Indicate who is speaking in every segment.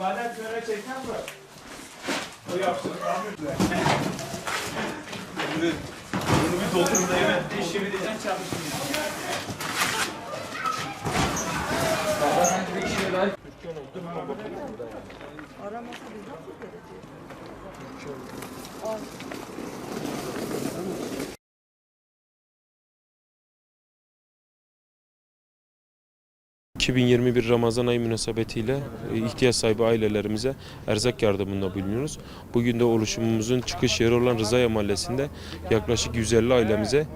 Speaker 1: Madem şöyle çekmem mi? O yapsın. Bunu bir doldurun da evet. İşi bileceğim çalışmayacağım.
Speaker 2: Aramasa biz nasıl göreceğiz?
Speaker 3: 2021 Ramazan ayı münasebetiyle e, ihtiyaç sahibi ailelerimize erzak yardımında bulunuyoruz. Bugün de oluşumumuzun çıkış yeri olan Rızaya Mahallesi'nde yaklaşık 150 ailemize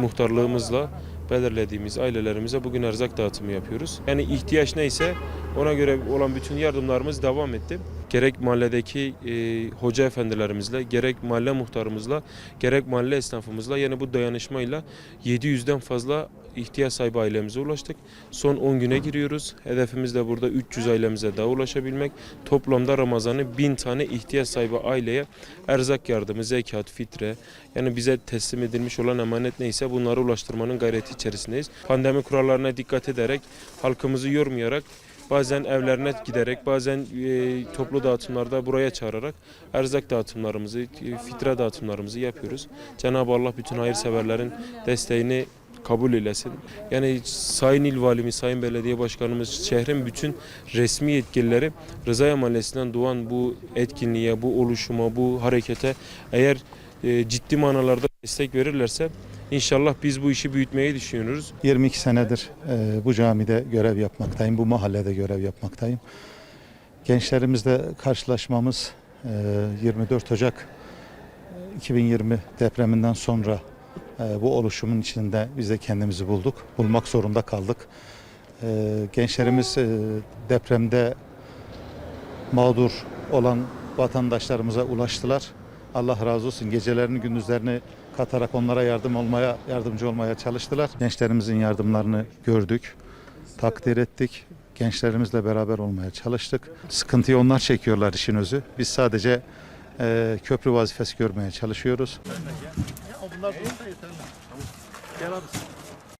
Speaker 3: muhtarlığımızla belirlediğimiz ailelerimize bugün erzak dağıtımı yapıyoruz. Yani ihtiyaç neyse ona göre olan bütün yardımlarımız devam etti. Gerek mahalledeki e, hoca efendilerimizle, gerek mahalle muhtarımızla, gerek mahalle esnafımızla yani bu dayanışmayla 700'den fazla ihtiyaç sahibi ailemize ulaştık. Son 10 güne giriyoruz. Hedefimiz de burada 300 ailemize daha ulaşabilmek. Toplamda Ramazan'ı 1000 tane ihtiyaç sahibi aileye erzak yardımı, zekat, fitre yani bize teslim edilmiş olan emanet neyse bunları ulaştırmanın gayreti içerisindeyiz. Pandemi kurallarına dikkat ederek, halkımızı yormayarak Bazen evlerine giderek, bazen e, toplu dağıtımlarda buraya çağırarak erzak dağıtımlarımızı, e, fitre dağıtımlarımızı yapıyoruz. Cenab-ı Allah bütün hayırseverlerin desteğini kabul eylesin. Yani Sayın İl Valimiz, Sayın Belediye Başkanımız, şehrin bütün resmi yetkilileri Rızaya Mahallesi'nden doğan bu etkinliğe, bu oluşuma, bu harekete eğer e, ciddi manalarda destek verirlerse inşallah biz bu işi büyütmeyi düşünüyoruz.
Speaker 4: 22 senedir e, bu camide görev yapmaktayım, bu mahallede görev yapmaktayım. Gençlerimizle karşılaşmamız e, 24 Ocak e, 2020 depreminden sonra e, bu oluşumun içinde biz de kendimizi bulduk, bulmak zorunda kaldık. E, gençlerimiz e, depremde mağdur olan vatandaşlarımıza ulaştılar. Allah razı olsun gecelerini gündüzlerini katarak onlara yardım olmaya yardımcı olmaya çalıştılar. Gençlerimizin yardımlarını gördük, takdir ettik. Gençlerimizle beraber olmaya çalıştık. Sıkıntıyı onlar çekiyorlar işin özü. Biz sadece e, köprü vazifesi görmeye çalışıyoruz.
Speaker 5: Bunlar durursa yeterli. Gel abi.